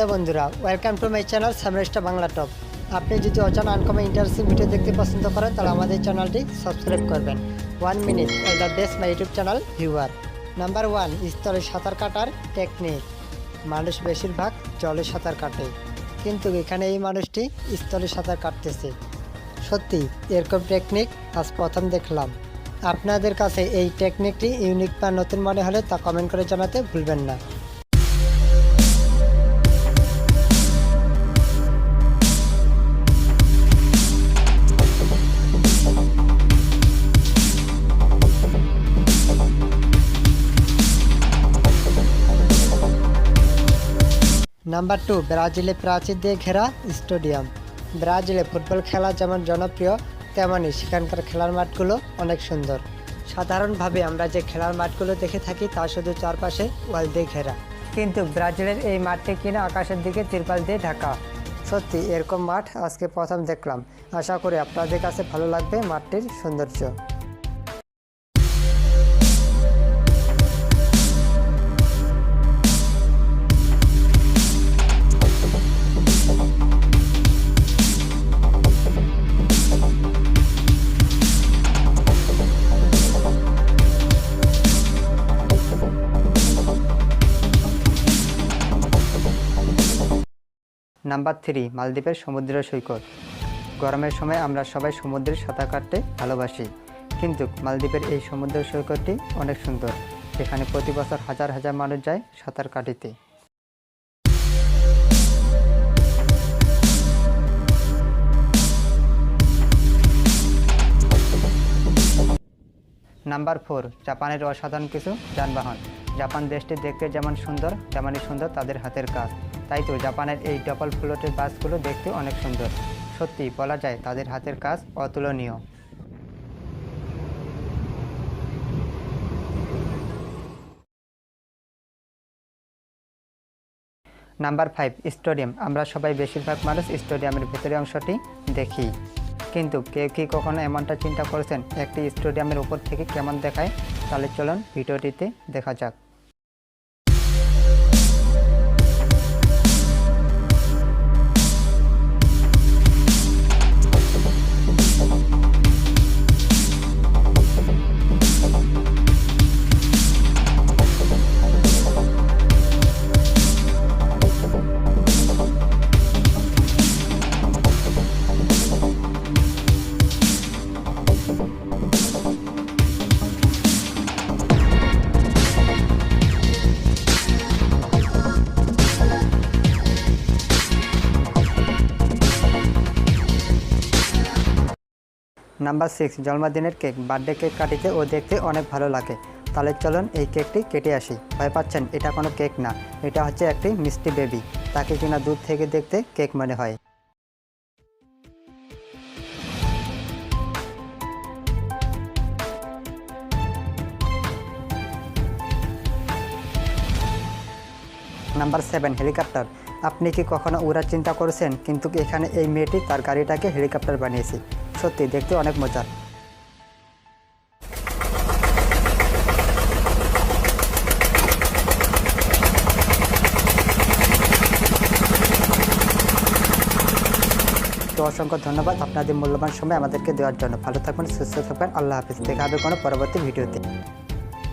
Hello বন্ধুরা welcome to my channel সামরেস্টা Bangla top আপনি যদি অজানা আনকমে ইন্টারেস্টিং ভিডিও দেখতে পছন্দ করেন, তাহলে আমাদের চ্যানেলটি সাবস্ক্রাইব করবেন। One minute all the best my YouTube channel viewer number one স্থলে সাঁতার কাটার টেকনিক মানুষ বেশিরভাগ জলে সাঁতার কাটে। কিন্তু এখানে এই মানুষটি স্থলে সাঁতার কাটতেছে। সত্যি, এরকম টেকনিক আজ প্রথম দেখলাম। আপনাদের কাছে এই টেকনিকটি ইউনিক বা নতুন মনে হলে তা কমেন্ট করে জানাতে ভুলবেন না। নাম্বার টু ব্রাজিলে প্রাচীর দিয়ে ঘেরা স্টেডিয়াম ব্রাজিলে ফুটবল খেলা যেমন জনপ্রিয় তেমনই সেখানকার খেলার মাঠগুলো অনেক সুন্দর। সাধারণভাবে আমরা যে খেলার মাঠগুলো দেখে থাকি, তা শুধু চারপাশে ওয়াল দিয়ে ঘেরা। কিন্তু ব্রাজিলের এই মাঠটি কিনা আকাশের দিকে তিরপাল দিয়ে ঢাকা। সত্যি, এরকম মাঠ আজকে প্রথম দেখলাম। আশা করি আপনাদের কাছে ভালো লাগবে মাঠটির সৌন্দর্য। নাম্বার থ্রি, মালদ্বীপের সমুদ্র সৈকত। গরমের সময় আমরা সবাই সমুদ্রে সাঁতার কাটতে ভালোবাসি। কিন্তু মালদ্বীপের এই সমুদ্র সৈকতটি অনেক সুন্দর। এখানে প্রতি বছর হাজার হাজার মানুষ যায় সাঁতার কাটিতে। নাম্বার ফোর, জাপানের অসাধারণ কিছু যানবাহন। জাপান দেশটি দেখতে যেমন সুন্দর, তেমনই সুন্দর তাদের হাতের কাজ। তাই তো জাপানের এই ডবল ফ্লোটের বাসগুলো দেখতে অনেক সুন্দর। সত্যি বলা যায় তাদের হাতের কাজ অতুলনীয়। Number five, stadium. আমরা সবাই বেশিরভাগ মানুষ স্টেডিয়ামের ভেতরের অংশটি দেখি। কিন্তু কেউ কি কখনো এমনটা চিন্তা করেছেন, একটি স্টেডিয়ামের উপর থেকে কেমন দেখায়? তাহলে চলুন ভিডিওটিতে দেখা যাক। নাম্বার সিক্স, জন্মদিনের কেক, বার্থডে কেক কাটিতে ও দেখতে অনেক ভালো লাগে। তাহলে চলুন এই কেকটি কেটে আসি। ভয় পাচ্ছেন, এটা কোনো কেক না। এটা হচ্ছে একটি মিষ্টি বেবি। তাকে কিনা দূর থেকে দেখতে কেক মনে হয়। Number seven, helicopter. আপনি কি কখনো উড়ার চিন্তা করেছেন? কিন্তু এখানে এই মেয়েটি তার গাড়িটাকে হেলিকপ্টার বানিয়েছে। সত্যি, দেখতে অনেক মজার। তো অসংখ্য ধন্যবাদ আপনাদের মূল্যবান সময় আমাদেরকে দেওয়ার জন্য। ভালো থাকবেন সুস্থ থাকবেন আল্লাহ হাফিজ। দেখা হবে কোনো পরবর্তী ভিডিওতে।